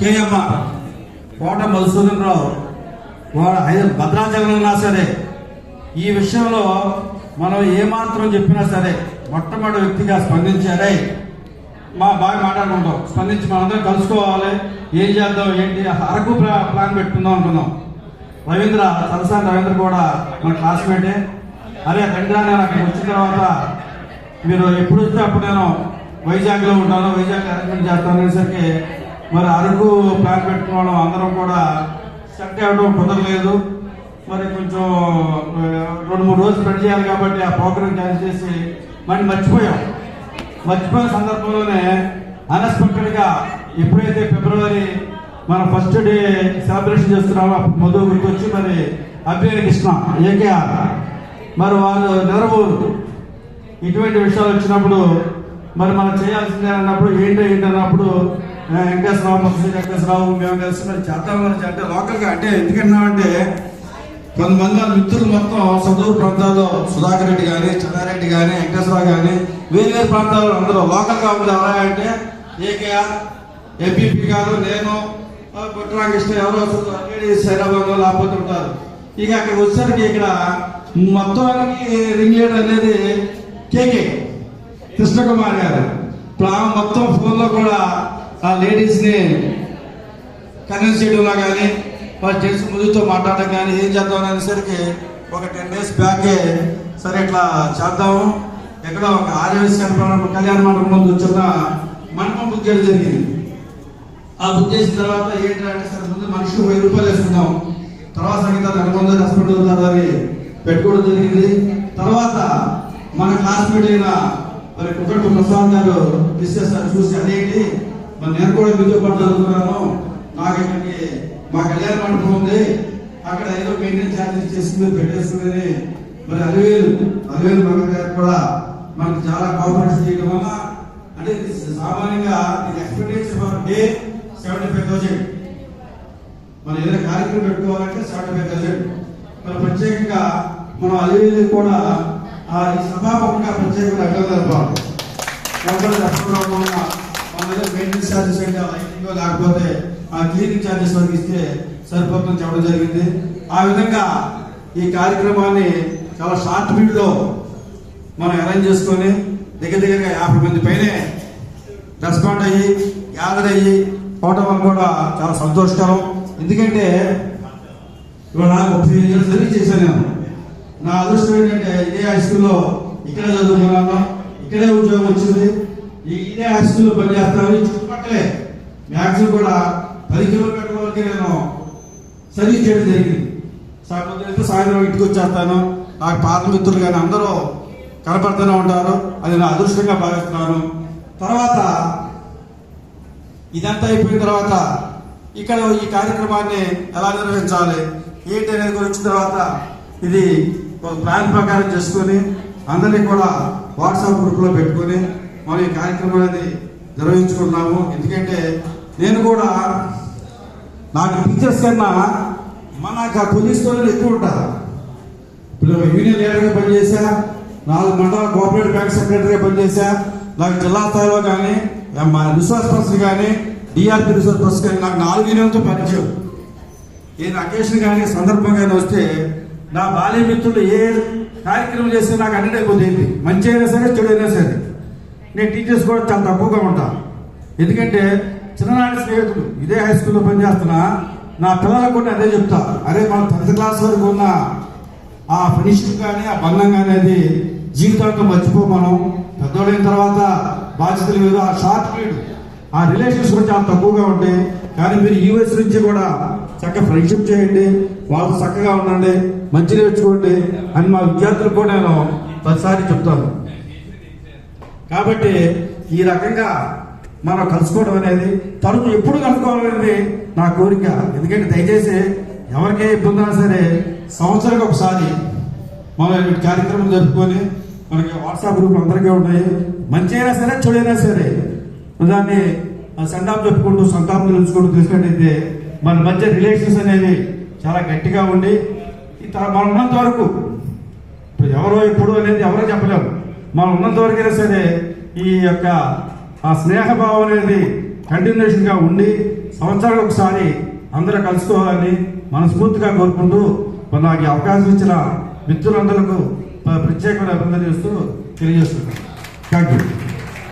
KMR కోట మధుసూదన్ రావు వాడు భద్రాచలం ఉన్నా సరే. ఈ విషయంలో మనం ఏమాత్రం చెప్పినా సరే మొట్టమొదటి వ్యక్తిగా స్పందించారే మా బాగా మాట్లాడుకుంటాం. స్పందించి మనందరం కలుసుకోవాలి. ఏం చేద్దాం ఏంటి? అరకు ప్లాన్ పెట్టుకుందాం అనుకున్నాం రవీంద్ర తలసాని రవీంద్ర కూడా మన క్లాస్మేటే. అరే తండ్రి నేను అక్కడికి వచ్చిన తర్వాత మీరు ఎప్పుడు వస్తే అప్పుడు నేను వైజాగ్లో ఉంటాను. వైజాగ్ అరేంజ్మెంట్ చేస్తాను అనేసరికి మరి అరకు ప్లాన్ పెట్టుకోవడం అందరం కూడా సెట్ అవ్వడం కుదరలేదు. మరి కొంచెం రెండు మూడు రోజులు స్పెండ్ చేయాలి కాబట్టి ఆ ప్రోగ్రామ్ క్యాన్సిల్ చేసి మరి మర్చిపోయాం. మర్చిపోయిన సందర్భంలోనే అన్ఎక్స్పెక్టెడ్గా ఎప్పుడైతే ఫిబ్రవరి మన ఫస్ట్ డే సెలబ్రేషన్ చేస్తున్నామో అప్పుడు మధు గుర్తొచ్చి మరి అభ్యర్థి కృష్ణ ఏకేఆర్. మరి వాళ్ళు నిద్రపోరు ఇటువంటి విషయాలు వచ్చినప్పుడు మరి మనం చేయాల్సిందే అన్నప్పుడు ఏంటో ఏంటన్నప్పుడు వెంకటేశ్వరరావు ముఖ్య వెంకటేశ్వరరావు మేము కలిసి మరి చేద్దాం గురించి అంటే లోకల్గా అంటే ఎందుకన్నామంటే కొంతమంది మిత్రులు మొత్తం సదూరు ప్రాంతాల్లో సుధాకర్ రెడ్డి కానీ చెన్నారెడ్డి కానీ వెంకటేశ్వరరావు కానీ వేరు వేరు ప్రాంతాల్లో అందరూ లోకల్గా ఉంది ఎవరా అంటే ఏకేఆర్ ఏపీపీ గారు నేను పుట్టరామకృష్ణ ఎవరో లేడీస్ లేకపోతే ఉంటారు. ఇక అక్కడికి వచ్చేసరికి ఇక్కడ మొత్తానికి రింగ్ లీడర్ అనేది కేకే కృష్ణకుమార్ గారు. ఇప్పుడు మొత్తం ఫోన్లో కూడా ఆ లేడీస్ని కన్విన్స్ చేయడంలో కానీ వాళ్ళు జెంట్స్ ముందుతో మాట్లాడడం కానీ ఏం చేద్దాం అనేసరికి ఒక టెన్ డేస్ బ్యాకే సరే ఇట్లా చేద్దాము. ఎక్కడ ఒక ఆర్యవేశ కళ్యాణ మండపం ముందు చిన్న మండపం బుక్ చేయడం జరిగింది. ఆ బుక్ చేసిన తర్వాత ఏంటంటే సరే ముందు మనిషికి వెయ్యి రూపాయలు వేసుకుందాం. తర్వాత సంగీత అనుబంధ హాస్పిటల్ అవుతారు అని పెట్టుకోవడం జరిగింది. తర్వాత మన క్లాస్మేట్ అయిన మరి కుక్కటి ప్రసాద్ గారు మిస్ చేస్తారు చూసి అదేంటి? మరి నేను కూడా మీతో పాటు నాకు ఇక్కడికి మా కళ్యాణ మండపం ఉంది. అక్కడ ఏదో మెయింటైన్ ఛార్జెస్ చేసుకుని పెట్టేస్తుందని. మరి అలివేలు అలివేలు మంగ గారు కూడా మనకు చాలా కోఆపరేషన్ చేయడం వల్ల అంటే సామాన్యంగా ఇది expenditure per day seventy five thousand మనం ఏదైనా కార్యక్రమం పెట్టుకోవాలంటే సెవెంటీ ఫైవ్ థౌసండ్ మరి ప్రత్యేకంగా మనం అలివేలు కూడా ఆ ఈ సభాముఖంగా ప్రత్యేకంగా అడ్డం జరపాలి కాబట్టి మెయింటెనెన్స్ ఛార్జెస్ అంటే లైటింగ్ లేకపోతే ఆ క్లీనింగ్ ఛార్జెస్ వరకు ఇస్తే సరిపోతుందని చెప్పడం జరిగింది. ఆ విధంగా ఈ కార్యక్రమాన్ని చాలా షార్ట్ పీరియడ్లో మనం అరేంజ్ చేసుకొని దగ్గర దగ్గరగా యాభై మంది పైనే రెస్పాండ్ అయ్యి గ్యాదర్ అయ్యి పోవటం వల్ల కూడా చాలా సంతోషకరం. ఎందుకంటే ఇవాళ ముప్పై ఏళ్ళు సర్వీస్ చేశాను నేను. నా అదృష్టం ఏంటంటే ఇదే హై స్కూల్లో ఇక్కడే చదువుకున్నాను. ఇక్కడే ఉద్యోగం వచ్చింది. ఇదే హై స్కూల్లో పనిచేస్తాను ఈ చుట్టుపక్కలే. మ్యాక్సిమం కూడా పది కిలోమీటర్ల వరకు నేను సర్వీస్ చేయడం జరిగింది. సాయంత్రం సాయంత్రం ఇంటికి వచ్చేస్తాను. నాకు పాత మిత్రులు కానీ అందరూ కనపడుతూనే ఉంటారు. అది నా అదృష్టంగా భావిస్తున్నాను. తర్వాత ఇదంతా అయిపోయిన తర్వాత ఇక్కడ ఈ కార్యక్రమాన్ని ఎలా నిర్వహించాలి? ఏంటి అనేది వచ్చిన తర్వాత ఇది ఒక ప్లాన్ ప్రకారం చేసుకొని అందరినీ కూడా వాట్సాప్ గ్రూప్లో పెట్టుకొని మనం ఈ కార్యక్రమం అనేది నిర్వహించుకున్నాము ఎందుకంటే నేను కూడా నాకు టీచర్స్ కన్నా మన కొలీగ్స్తో ఎక్కువ ఉంటారు. ఇప్పుడు యూనియన్ లీడర్గా పనిచేశా నాలుగు మండల కోఆపరేటివ్ బ్యాంక్ సెక్రటరీగా పనిచేశా నాకు జిల్లా స్థాయిలో కానీ మా రిసోర్స్ పర్సన్ కానీ D R P resource person కానీ నాకు నాలుగు యూనియన్తో పరిచయం నేను అకేషన్ కానీ సందర్భం కానీ వస్తే నా బాల్య మిత్రులు ఏ కార్యక్రమం చేస్తే నాకు అన్ని అయిపోతుంది మంచి అయినా సరే చెడు అయినా సరే. నేను టీచర్స్ కూడా చాలా తక్కువగా ఉంటాను ఎందుకంటే చిన్ననాటి స్నేహితులు ఇదే హై స్కూల్లో పనిచేస్తున్నా నా పిల్లలకు కూడా అదే చెప్తా. అరే మన టెన్త్ క్లాస్ వరకు ఉన్న ఆ ఫ్రెండ్షిప్ కానీ ఆ బంధం కానీ అది జీవితాంతం మర్చిపో మనం. పెద్దోడైన తర్వాత బాధ్యతలు లేదు ఆ షార్ట్ పీరియడ్ ఆ రిలేషన్స్ కూడా చాలా తక్కువగా ఉంటాయి. కానీ మీరు ఈ వయసు నుంచి కూడా చక్కగా ఫ్రెండ్షిప్ చేయండి వాళ్ళతో చక్కగా ఉండండి మంచి నేర్చుకోండి అని మా విద్యార్థులకు కూడా నేను ప్రతిసారి చెప్తాను. కాబట్టి ఈ రకంగా మనం కలుసుకోవడం అనేది తరచు ఎప్పుడు కలుసుకోవాలనేది నా కోరిక. ఎందుకంటే దయచేసి ఎవరికే ఇబ్బంది అయినా సరే సంవత్సరానికి ఒకసారి మనం కార్యక్రమం జరుపుకొని మనకి వాట్సాప్ గ్రూప్ అందరికీ ఉన్నాయి. మంచి అయినా సరే చెడైనా సరే దాన్ని సంతాపం చెప్పుకుంటూ సంతాపం తెలుసుకుంటూ తీసుకుంటే మన మధ్య రిలేషన్స్ అనేవి చాలా గట్టిగా ఉండి ఈ మనం ఉన్నంత వరకు ఇప్పుడు ఎవరో ఎప్పుడు అనేది ఎవరో చెప్పలేము. మనం ఉన్నంతవరకైనా సరే ఈ యొక్క ఆ స్నేహభావం అనేది కంటిన్యూషన్గా ఉండి సంవత్సరానికి ఒకసారి అందరూ కలుసుకోవాలని మనస్ఫూర్తిగా కోరుకుంటూ మరి నాకు అవకాశం ఇచ్చిన మిత్రులందరకు ప్రత్యేకమైన అభినందన చేస్తూ తెలియజేస్తున్నాను. Thank you